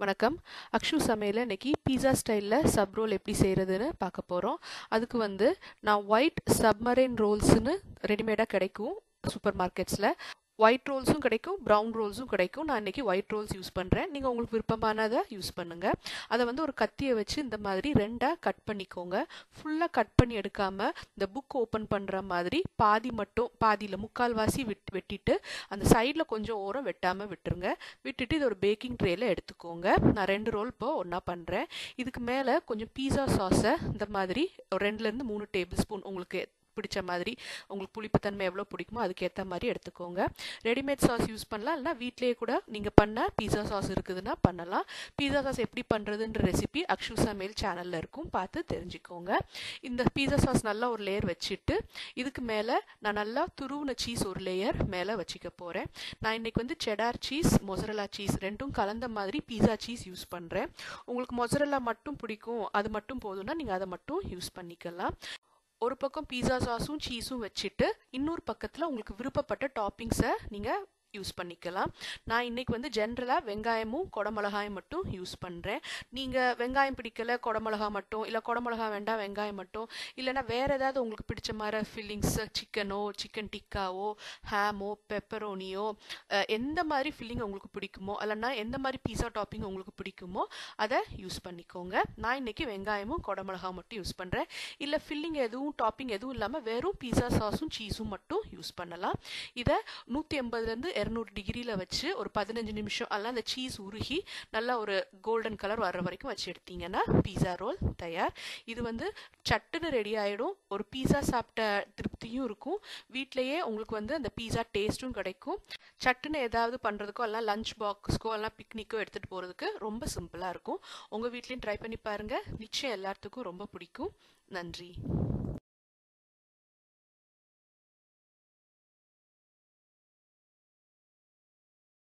வணக்கம். அக்ஷு சமையலில் இன்றைக்கி பீஸா ஸ்டைலில் சப் ரோல் எப்படி செய்கிறதுன்னு பார்க்க போகிறோம் அதுக்கு வந்து நான் ஒயிட் சப்மரைன் ரோல்ஸ்னு ரெடிமேடாக கிடைக்கும். சூப்பர் மார்க்கெட்ஸில் ஒயிட் ரோல்ஸும் கிடைக்கும் ப்ரௌன் ரோல்ஸும் கிடைக்கும். நான் இன்றைக்கி ஒயிட் ரோல்ஸ் யூஸ் பண்ணுறேன் நீங்கள் உங்களுக்கு விருப்பமானதை யூஸ் பண்ணுங்கள் அதை வந்து ஒரு கத்தியை வச்சு இந்த மாதிரி ரெண்டாக கட் பண்ணிக்கோங்க. ஃபுல்லாக கட் பண்ணி எடுக்காமல் இந்த புக் ஓப்பன் பண்ணுற மாதிரி பாதி மட்டும் பாதியில் முக்கால்வாசி விட் வெட்டிட்டு அந்த சைடில் கொஞ்சம் ஓரம் வெட்டாமல் விட்டுருங்க. விட்டுட்டு இது ஒரு பேக்கிங் ட்ரேயில் எடுத்துக்கோங்க. நான் ரெண்டு ரோல் இப்போ ஒன்றா பண்ணுறேன் இதுக்கு மேலே கொஞ்சம் பீஸா சாஸை இந்த மாதிரி ரெண்டுலேருந்து மூணு டேபிள் ஸ்பூன் உங்களுக்கு பிடிச்ச மாதிரி உங்களுக்கு புளிப்புத்தன்மை எவ்வளோ பிடிக்குமோ அதுக்கேற்ற மாதிரி எடுத்துக்கோங்க. ரெடிமேட் சாஸ் யூஸ் பண்ணலாம். இல்லைனா வீட்லேயே கூட நீங்கள் பண்ண பீஸா சாஸ் இருக்குதுன்னா பண்ணலாம். பீஸா சாஸ் எப்படி பண்ணுறதுன்ற ரெசிபி அக்ஷு சமையல் சேனலில் இருக்கும். பார்த்து தெரிஞ்சுக்கோங்க. இந்த பீஸா சாஸ் நல்லா ஒரு லேயர் வச்சுட்டு இதுக்கு மேலே நான் நல்லா துருவின சீஸ் ஒரு லேயர் மேலே வச்சுக்க போகிறேன் நான் இன்றைக்கி வந்து செடார் சீஸ் மொசரலா சீஸ் ரெண்டும் கலந்த மாதிரி பீஸா சீஸ் யூஸ் பண்ணுறேன் உங்களுக்கு மொசரலா மட்டும் பிடிக்கும் அது மட்டும் போதும்னா நீங்கள் அதை மட்டும் யூஸ் பண்ணிக்கலாம். ஒரு பக்கம் பீஸா சாஸும் சீஸும் வச்சுட்டு இன்னொரு பக்கத்தில் உங்களுக்கு விருப்பப்பட்ட டாப்பிங்ஸை நீங்கள் யூஸ் பண்ணிக்கலாம். நான் இன்றைக்கி வந்து ஜென்ரலாக வெங்காயமும் குடமிளகாயும் மட்டும் யூஸ் பண்ணுறேன் நீங்கள் வெங்காயம் பிடிக்கல குடமிளகா மட்டும் இல்லை குடமிளகா வேண்டாம் வெங்காயம் மட்டும் இல்லைனா வேறு ஏதாவது உங்களுக்கு பிடிச்ச மாதிரி ஃபில்லிங்ஸ் சிக்கனோ சிக்கன் டிக்காவோ ஹேமோ பெப்பரோனியோ எந்த மாதிரி ஃபில்லிங் உங்களுக்கு பிடிக்குமோ இல்லைனா எந்த மாதிரி பீஸா டாப்பிங் உங்களுக்கு பிடிக்குமோ அதை யூஸ் பண்ணிக்கோங்க. நான் இன்றைக்கி வெங்காயமும் குடமிளகா மட்டும் யூஸ் பண்ணுறேன் இல்லை ஃபில்லிங் எதுவும் டாப்பிங் எதுவும் இல்லாமல் வெறும் பீஸா சாஸும் சீஸும் மட்டும் யூஸ் பண்ணலாம். இதை நூற்றி எண்பதுலேருந்து இரநூறு டிகிரியில் வச்சு ஒரு பதினஞ்சு நிமிஷம் அதெல்லாம் அந்த சீஸ் உருகி நல்லா ஒரு கோல்டன் கலர் வர்ற வரைக்கும் வச்சு எடுத்தீங்கன்னா பீஸா ரோல் தயார். இது வந்து சட்டுன்னு ரெடி ஆகிடும் ஒரு பீஸா சாப்பிட்ட திருப்தியும் இருக்கும். வீட்லேயே உங்களுக்கு வந்து அந்த பீஸா டேஸ்ட்டும் கிடைக்கும். சட்டுன்னு ஏதாவது பண்ணுறதுக்கோ எல்லாம் லஞ்ச் பாக்ஸ்க்கோ எல்லாம் பிக்னிக்கோ எடுத்துகிட்டு போகிறதுக்கு ரொம்ப சிம்பிளாக இருக்கும். உங்கள் வீட்லேயும் ட்ரை பண்ணி பாருங்கள் நிச்சயம் எல்லாத்துக்கும் ரொம்ப பிடிக்கும். நன்றி.